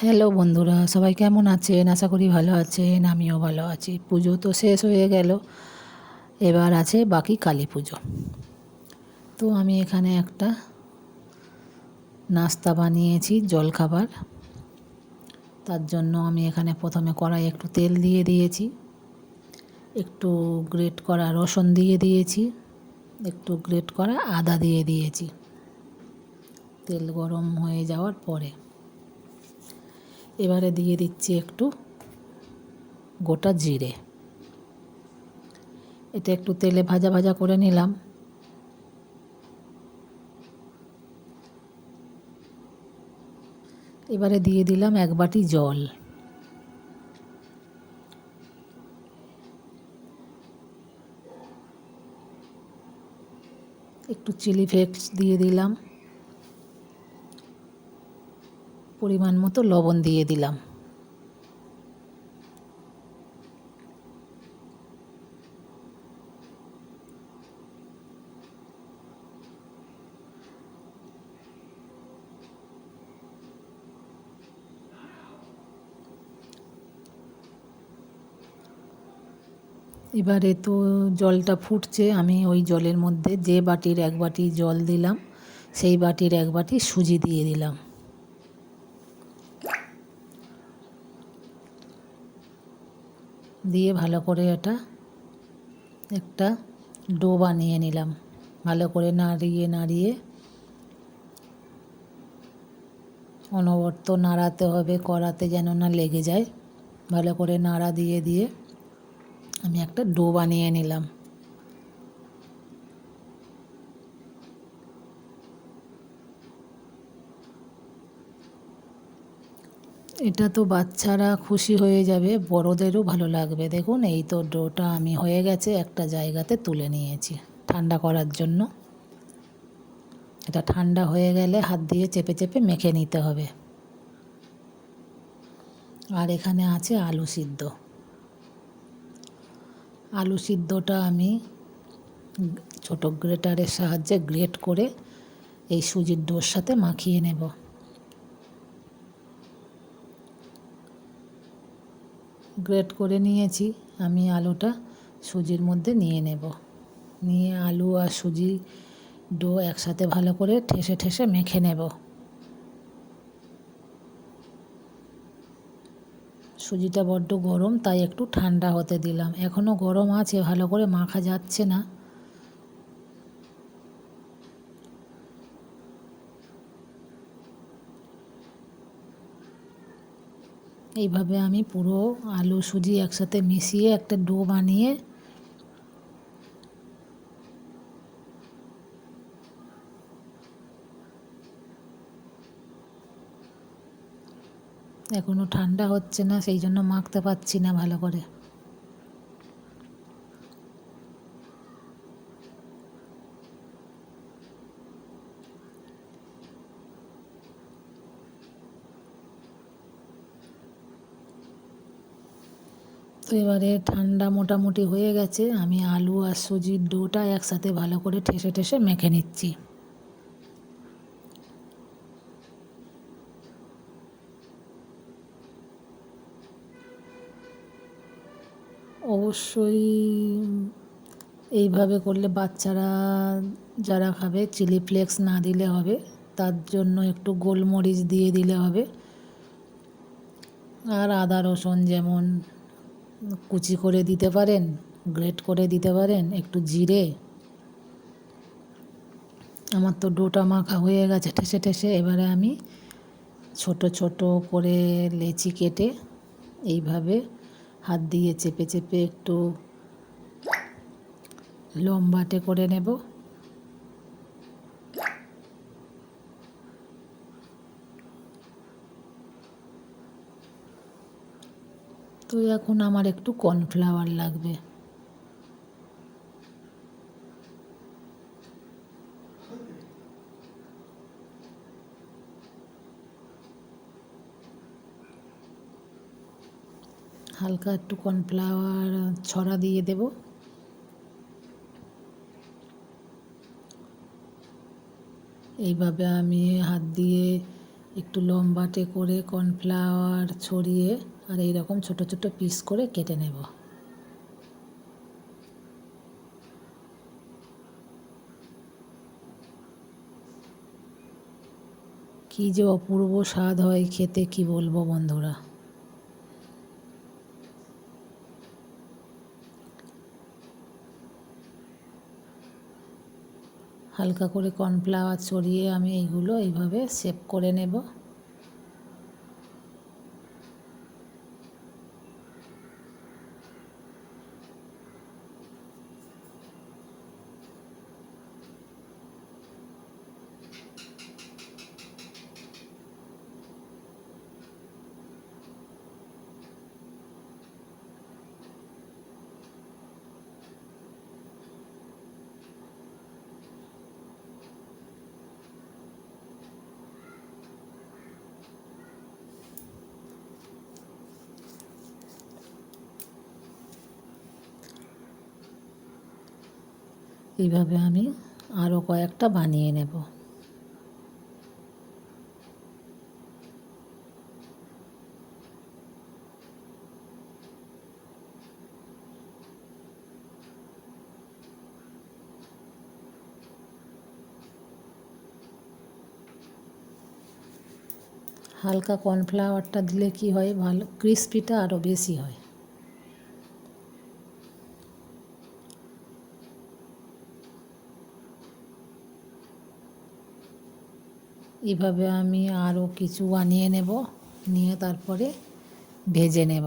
Hello বন্ধুরা, সবাই কেমন আছেন? আশা করি ভালো আছেন, আমিও ভালো আছি। পুজো তো শেষ হয়ে গেল, এবার আছে বাকি কালী পুজো। তো আমি এখানে একটা নাস্তা বানিয়েছি জলখাবার তার জন্য আমি এখানে প্রথমে কড়াই একটু তেল দিয়ে দিয়েছি, একটু গ্রেট করা রসুন দিয়ে দিয়েছি, একটু গ্রেট করা আদা দিয়ে দিয়েছি। তেল গরম হয়ে যাওয়ার পরে এবারে দিয়ে দিচ্ছি একটু গোটা জিরে। এটা একটু তেলে ভাজা ভাজা করে নিলাম। এবারে দিয়ে দিলাম এক বাটি জল। একটু চিলি ফ্লেক্স দিয়ে দিলাম। পরিমাণ মতো লবণ দিয়ে দিলাম। এবারে তো জলটা ফুটছে, আমি ওই জলের মধ্যে যে বাটির এক বাটি জল দিলাম, সেই বাটির এক বাটি সুজি দিয়ে দিলাম। দিয়ে ভালো করে এটা একটা ডো বানিয়ে নিলাম। ভালো করে নাড়িয়ে নাড়িয়ে অনবর্ত নাড়াতে হবে, কড়াতে যেন না লেগে যায়। ভালো করে নাড়া দিয়ে দিয়ে আমি একটা ডো বানিয়ে নিলাম। এটা তো বাচ্চারা খুশি হয়ে যাবে, বড়দেরও ভালো লাগবে। দেখুন, এই তো ডোটা আমি হয়ে গেছে, একটা জায়গাতে তুলে নিয়েছি ঠান্ডা করার জন্য। এটা ঠান্ডা হয়ে গেলে হাত দিয়ে চেপে চেপে মেখে নিতে হবে। আর এখানে আছে আলু সিদ্ধ। আলু সিদ্ধটা আমি ছোটো গ্রেটারের সাহায্যে গ্রেট করে এই সুজির ডোর সাথে মাখিয়ে নেব। গ্রেট করে নিয়েছি। আমি আলুটা সুজির মধ্যে নিয়ে নেব। নিয়ে আলু আর সুজি ডো একসাথে ভালো করে ঠেসে ঠেসে মেখে নেব। সুজিটা বড্ড গরম, তাই একটু ঠান্ডা হতে দিলাম। এখনও গরম আছে, ভালো করে মাখা যাচ্ছে না। এইভাবে আমি পুরো আলু সুজি একসাথে মিশিয়ে একটা ডো বানিয়ে এখনও ঠান্ডা হচ্ছে না, সেই জন্য মাখতে পারছি না ভালো করে। তো এবারে ঠান্ডা মোটামুটি হয়ে গেছে। আমি আলু আর সুজির ডোটা একসাথে ভালো করে ঠেসে ঠেসে মেখে নিচ্ছি। অবশ্যই এইভাবে করলে বাচ্চারা যারা খাবে, চিলি ফ্লেক্স না দিলে হবে, তার জন্য একটু গোলমরিচ দিয়ে দিলে হবে। আর আদা রসুন যেমন কুচি করে দিতে পারেন, গ্রেট করে দিতে পারেন, একটু জিরে। আমার তো ডোটা মাখা হয়ে গেছে, ঠেসে ঠেসে। এবারে আমি ছোট ছোট করে লেচি কেটে এইভাবে হাত দিয়ে চেপে চেপে একটু লম্বাটে করে নেব। তো এখন আমার একটু কর্নফ্লাওয়ার লাগবে। হালকা একটু কর্নফ্লাওয়ার ছড়া দিয়ে দেব। এইভাবে আমি হাত দিয়ে একটু লম্বাটে করে কর্নফ্লাওয়ার ছড়িয়ে আর এই রকম ছোট ছোট পিস করে কেটে নেব। কি যে অপূর্ব স্বাদ হয় খেতে, কি বলব বন্ধুরা? হালকা করে কর্নফ্লাওয়ার ছড়িয়ে আমি এইগুলো এইভাবে শেপ করে নেব। এইভাবে আমি আরও কয়েকটা বানিয়ে নেব। হালকা কর্নফ্লাওয়ারটা দিলে কি হয়? ভালো ক্রিস্পিটা আরও বেশি হয়। এভাবে আমি আরও কিছু বানিয়ে নেব নিয়ে তারপরে ভেজে নেব।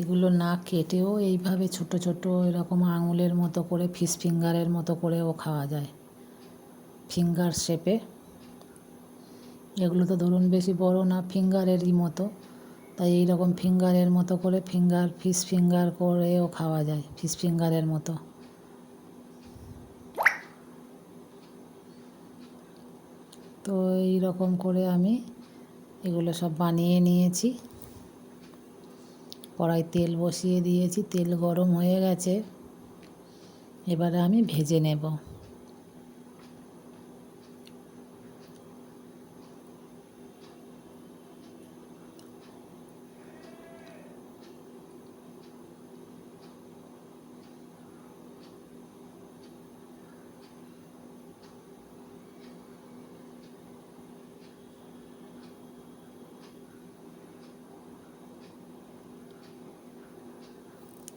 এগুলো না কেটেও এইভাবে ছোট ছোট এরকম আঙুলের মতো করে ফিশ ফিঙ্গারের মতো করেও খাওয়া যায়। ফিঙ্গার শেপে। এগুলো তো ধরুন বেশি বড় না, ফিঙ্গারেরই মতো। তাই এই রকম ফিঙ্গারের মতো করে ফিঙ্গার ফিশ ফিঙ্গার করেও খাওয়া যায় ফিশ ফিঙ্গারের মতো। তো এই রকম করে আমি এগুলো সব বানিয়ে নিয়েছি। কড়াই তেল বসিয়ে দিয়েছি তেল গরম হয়ে গেছে। এবারে আমি ভেজে নেব।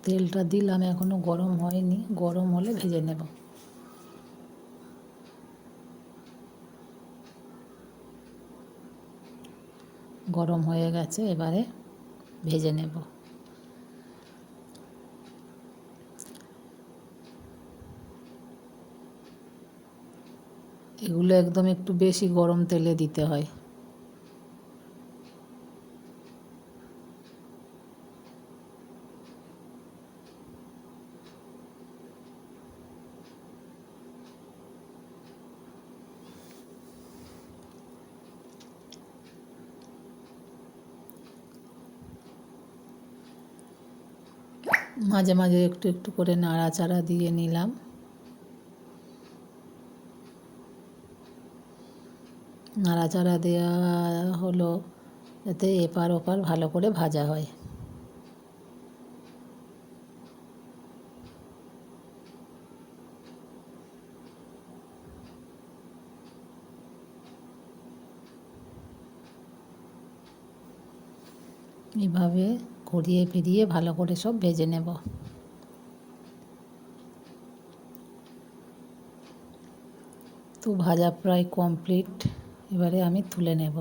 তেলটা দিলাম এখনও গরম হয়নি। গরম হলে ভেজে নেব। গরম হয়ে গেছে, এবারে ভেজে নেব। এগুলো একদম একটু বেশি গরম তেলে দিতে হয়। মাঝে মাঝে একটু একটু করে নাড়াচাড়া দিয়ে নিলাম। নাড়াচাড়া দেওয়া হলো যাতে এপার ওপার ভালো করে ভাজা হয়। এভাবে ঘুরিয়ে ফিরিয়ে ভালো করে সব ভেজে নেব। তো ভাজা প্রায় কমপ্লিট এবারে আমি তুলে নেব।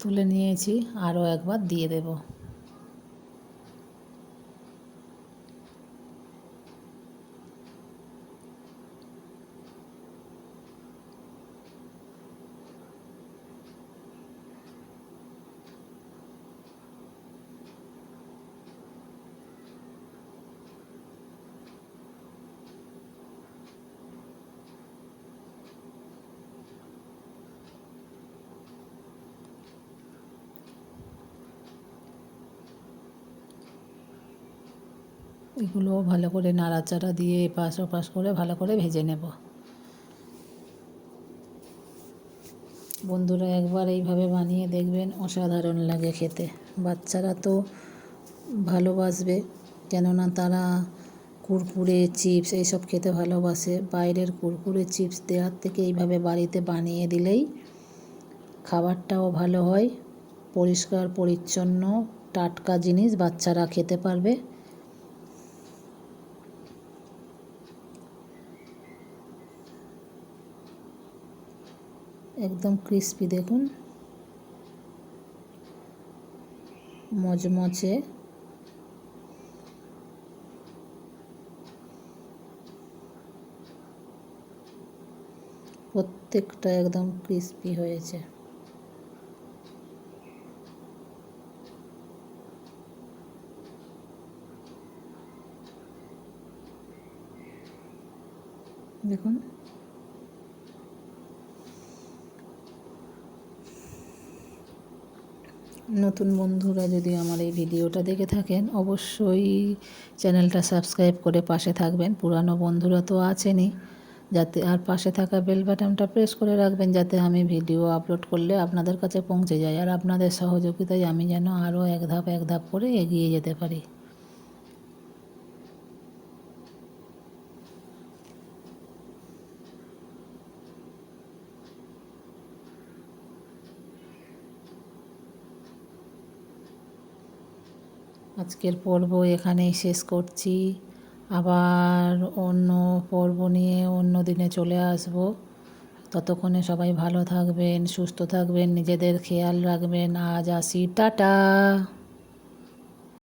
তুলে নিয়েছি, আরও একবার দিয়ে দেবো। এগুলো ভালো করে নাড়াচাড়া দিয়ে এপাশ ওপাশ করে ভালো করে ভেজে নেব। বন্ধুরা একবার এইভাবে বানিয়ে দেখবেন অসাধারণ লাগে খেতে। বাচ্চারা তো ভালোবাসবে, কেননা তারা কুরকুরে, চিপস এইসব খেতে ভালোবাসে। বাইরের কুরকুরে, চিপস দেওয়ার থেকে এইভাবে বাড়িতে বানিয়ে দিলেই খাবারটাও ভালো হয়। পরিষ্কার, পরিচ্ছন্ন, টাটকা জিনিস বাচ্চারা খেতে পারবে। একদম ক্রিস্পি দেখুন। মচমচে প্রত্যেকটা একদম ক্রিস্পি হয়েছে। দেখুন। নতুন বন্ধুরা যদি আমার এই ভিডিওটা দেখে থাকেন, অবশ্যই চ্যানেলটা সাবস্ক্রাইব করে পাশে থাকবেন। পুরানো বন্ধুরা তো আছেনই। যাতে আর পাশে থাকা বেল বাটনটা প্রেস করে রাখবেন, যাতে আমি ভিডিও আপলোড করলে আপনাদের কাছে পৌঁছে যায়। আর আপনাদের সহযোগিতায় আমি যেন আরও এক ধাপ এক ধাপ করে এগিয়ে যেতে পারি। আজকের পর্ব এখানেই শেষ করছি। আবার অন্য পর্ব নিয়ে অন্য দিনে চলে আসব। ততক্ষণে সবাই ভালো থাকবেন, সুস্থ থাকবেন, নিজেদের খেয়াল রাখবেন। আজ আসি, টাটা!